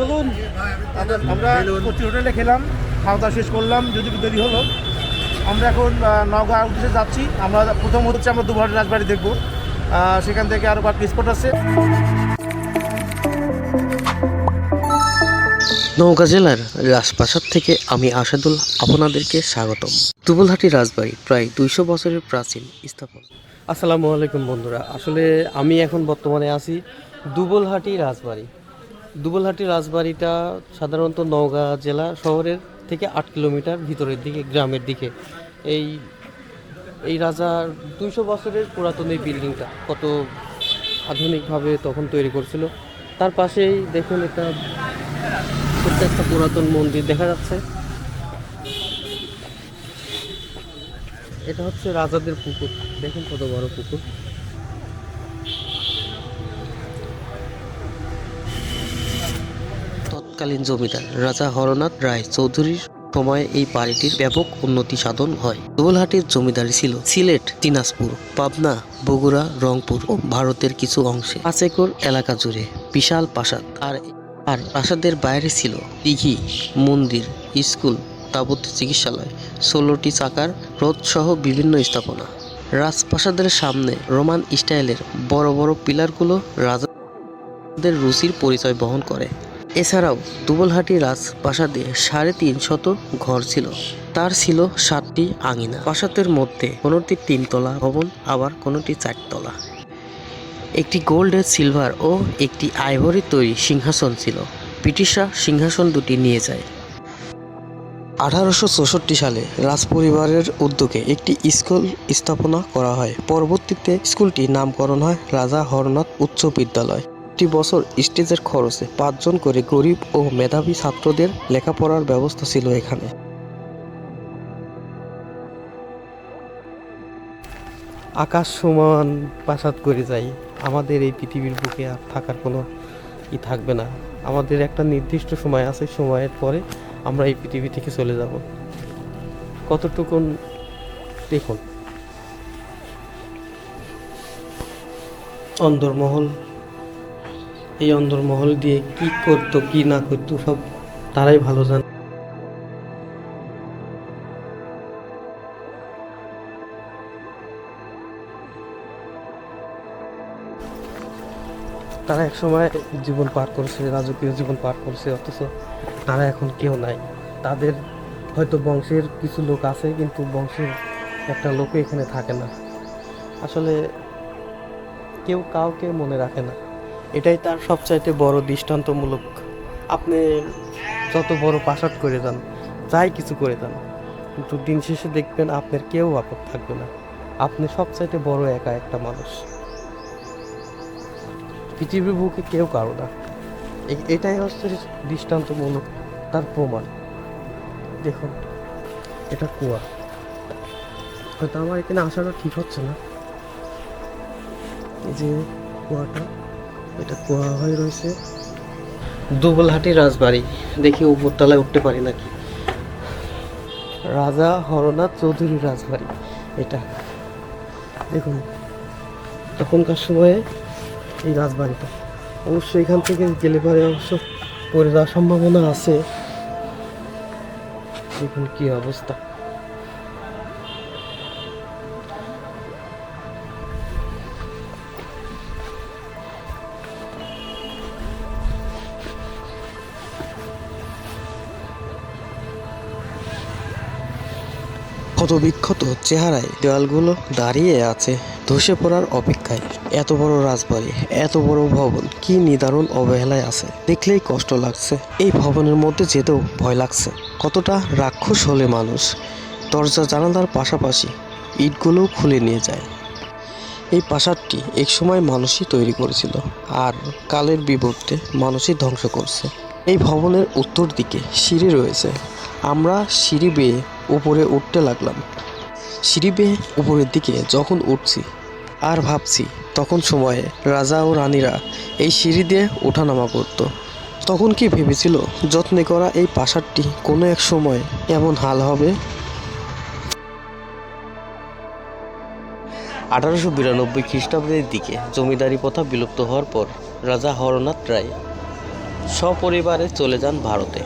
চলুন আমরা আমরা কচি হোটেলে খেলাম খাওয়া দাওয়া শেষ করলাম যদি দেরি হলো। আমরা এখন নওগাঁ উদ্দেশ্যে যাচ্ছি। আমরা প্রথম হচ্ছে আমরা দুবার রাজবাড়ি দেখব। সেখান থেকে আরও কয়েকটি স্পট আছে। নওগাঁ জেলার রাজপ্রাসাদ থেকে আমি আসাদুল আপনাদেরকে স্বাগতম। দুবলহাটি রাজবাড়ি প্রায় দুইশো বছরের প্রাচীন স্থাপন। আসসালামু আলাইকুম বন্ধুরা। আসলে আমি এখন বর্তমানে আছি দুবলহাটি রাজবাড়ি। দুবলহাটি রাজবাড়িটা সাধারণত নওগাঁ জেলা শহরের থেকে আট কিলোমিটার ভিতরের দিকে, গ্রামের দিকে। এই এই রাজার দুইশো বছরের পুরাতন এই বিল্ডিংটা কত আধুনিকভাবে তখন তৈরি করছিল। তার পাশেই দেখুন একটা ছোট্ট একটা পুরাতন মন্দির দেখা যাচ্ছে। এটা হচ্ছে রাজাদের পুকুর। দেখুন কত বড় পুকুর। তৎকালীন জমিদার রাজা হরনাথ রায় চৌধুরীর সময়ে এই বাড়িটির ব্যাপক উন্নতি সাধন হয়। দুবলহাটির জমিদারি ছিল সিলেট, দিনাজপুর, পাবনা, বগুড়া, রংপুর ও ভারতের কিছু অংশে। পাঁচ একর এলাকা জুড়ে বিশাল প্রাসাদ। আর আর প্রাসাদের বাইরে ছিল দিঘি, মন্দির, স্কুল তাবুত চিকিৎসালয়, ষোলোটি চাকার রথসহ বিভিন্ন স্থাপনা। রাজপ্রাসাদের সামনে রোমান স্টাইলের বড় বড় পিলারগুলো রাজাদের রুচির পরিচয় বহন করে। এছাড়াও দুবলহাটি রাজপ্রাসাদে সাড়ে তিন শত ঘর ছিল। তার ছিল সাতটি আঙিনা। প্রাসাদের মধ্যে কোনোটি তিনতলা ভবন, আবার কোনোটি চারতলা। একটি গোল্ড, সিলভার ও একটি আইভরি তৈরি সিংহাসন ছিল। ব্রিটিশরা সিংহাসন দুটি নিয়ে যায়। আঠারোশো চৌষট্টি সালে রাজপরিবারের উদ্যোগে একটি স্কুল স্থাপনা করা হয়। পরবর্তীতে স্কুলটি নামকরণ হয় রাজা হরনাথ উচ্চ বিদ্যালয়। প্রতি বছর স্টেজের খরচে পাঁচজন করে গরিব ও মেধাবী ছাত্রদের লেখাপড়ার ব্যবস্থা ছিল এখানে। আকাশ সমান প্রাসাদ করে যাই আমাদের এই পৃথিবীর বুকে আর থাকার কোনো ই থাকবে না। আমাদের একটা নির্দিষ্ট সময় আছে সময়ের পরে আমরা এই পৃথিবী থেকে চলে যাব। কতটুকুন দেখুন। অন্দরমহল এই অন্দরমহল দিয়ে কি করতো, কি না করতো, সব তারাই ভালো জানে। তারা এক সময় জীবন পার করছে, রাজকীয় জীবন পার করছে, অথচ তারা এখন কেউ নাই। তাদের হয়তো বংশের কিছু লোক আছে, কিন্তু বংশের একটা লোকও এখানে থাকে না। আসলে কেউ কাউকে মনে রাখে না। এটাই তার সবচাইতে বড় দৃষ্টান্তমূলক। আপনি যত বড় পাশাট করে যান, যাই কিছু করে যান, কিন্তু দিন শেষে দেখবেন আপনার কেউ আপদ থাকবে না। আপনি সবচাইতে বড় একা একটা মানুষ। পৃথিবীর বুকে কেউ কারও না। এটাই হচ্ছে দৃষ্টান্তমূলক তার প্রমাণ। দেখুন, এটা কুয়া। হয়তো আমার এখানে আসাটা ঠিক হচ্ছে না। যে কুয়াটা এটা কুয়া হয়ে রয়েছে। দুবলহাটি রাজবাড়ি। দেখি উপরতলায় উঠতে পারি নাকি? রাজা হরনাথ চৌধুরী রাজবাড়ি। এটা। দেখুন, তখনকার সময়ে এই রাজবাড়িটা। অবশ্য এখান থেকে গেলে পরে অবশ্য পড়ে যাওয়ার সম্ভাবনা আছে। দেখুন কি অবস্থা। ক্ষত বিক্ষত চেহারায় দেওয়ালগুলো দাঁড়িয়ে আছে ধসে পড়ার অপেক্ষায়। এত বড় রাজবাড়ি, এত বড় ভবন, কি নিদারুণ অবহেলায় আছে। দেখলেই কষ্ট লাগছে। এই ভবনের মধ্যে যেতেও ভয় লাগছে। কতটা রাক্ষস হলে মানুষ। দরজা জানালার পাশাপাশি ইটগুলোও খুলে নিয়ে যায়। এই প্রাসাদটি একসময় মানুষই তৈরি করেছিল আর কালের বিবর্তে মানুষই ধ্বংস করছে। এই ভবনের উত্তর দিকে সিঁড়ি রয়েছে। আমরা সিঁড়ি বেয়ে উপরে উঠতে লাগলাম। সিঁড়ি বেয়ে উপরের দিকে যখন উঠছি আর ভাবছি, তখন সময়ে রাজা ও রানীরা এই সিঁড়ি দিয়ে ওঠানামা করত। তখন কি ভেবেছিল, যত্নে করা এই প্রাসাদটি কোনো এক সময় এমন হাল হবে? আঠারোশো বিরানব্বই খ্রিস্টাব্দের দিকে জমিদারি প্রথা বিলুপ্ত হওয়ার পর রাজা হরনাথ রায় সপরিবারে চলে যান ভারতে।